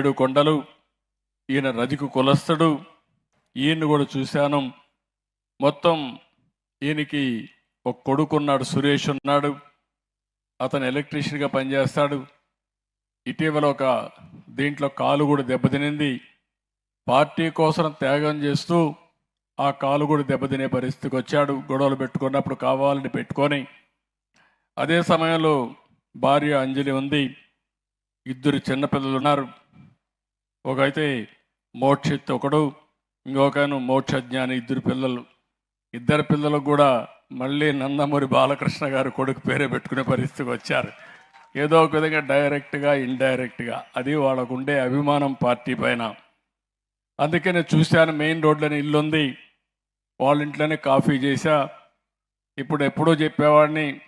ఏడు కొండలు ఈయన రదికు కులస్తుడు ఈయన్ని కూడా చూశాను. మొత్తం ఈయనకి ఒక కొడుకున్నాడు సురేష్ ఉన్నాడు. అతను ఎలక్ట్రీషియన్గా పనిచేస్తాడు. ఇటీవల ఒక దీంట్లో కాలు కూడా దెబ్బతినింది. పార్టీ కోసం త్యాగం చేస్తూ ఆ కాలు కూడా దెబ్బతినే పరిస్థితికి వచ్చాడు. గొడవలు పెట్టుకున్నప్పుడు కావాలని పెట్టుకొని. అదే సమయంలో భార్య అంజలి ఉంది. ఇద్దరు చిన్నపిల్లలు ఉన్నారు. ఒకైతే మోక్షిత్ ఒకడు ఇంకొకను మోక్షజ్ఞాని ఇద్దరు పిల్లలు. ఇద్దరు పిల్లలకు కూడా మళ్ళీ నందమూరి బాలకృష్ణ గారు కొడుకు పేరే పెట్టుకునే పరిస్థితికి వచ్చారు. ఏదో ఒక విధంగా డైరెక్ట్గా ఇండైరెక్ట్గా అది వాళ్ళకు ఉండే అభిమానం పార్టీ పైన. అందుకే నేను చూశాను మెయిన్ రోడ్లోనే ఇల్లు ఉంది వాళ్ళ ఇంట్లోనే కాఫీ చేశా. ఇప్పుడు ఎప్పుడో చెప్పేవాడిని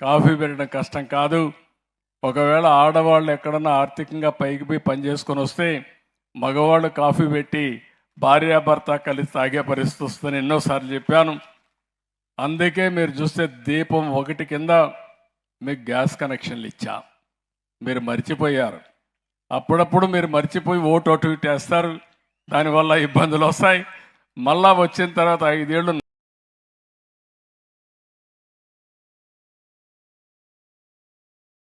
కాఫీ పెట్టడం కష్టం కాదు. ఒకవేళ ఆడవాళ్ళు ఎక్కడన్నా ఆర్థికంగా పైకి పోయి పని చేసుకొని వస్తే మగవాళ్ళు కాఫీ పెట్టి భార్యాభర్త కలిసి తాగే పరిస్థితి వస్తుందని ఎన్నోసార్లు చెప్పాను. అందుకే మీరు చూస్తే దీపం ఒకటి కింద మీకు గ్యాస్ కనెక్షన్లు ఇచ్చా. మీరు మర్చిపోయారు. అప్పుడప్పుడు మీరు మర్చిపోయి ఓటు అటు ఇటు వేస్తారు. దానివల్ల ఇబ్బందులు వస్తాయి. మళ్ళా వచ్చిన తర్వాత ఐదేళ్ళు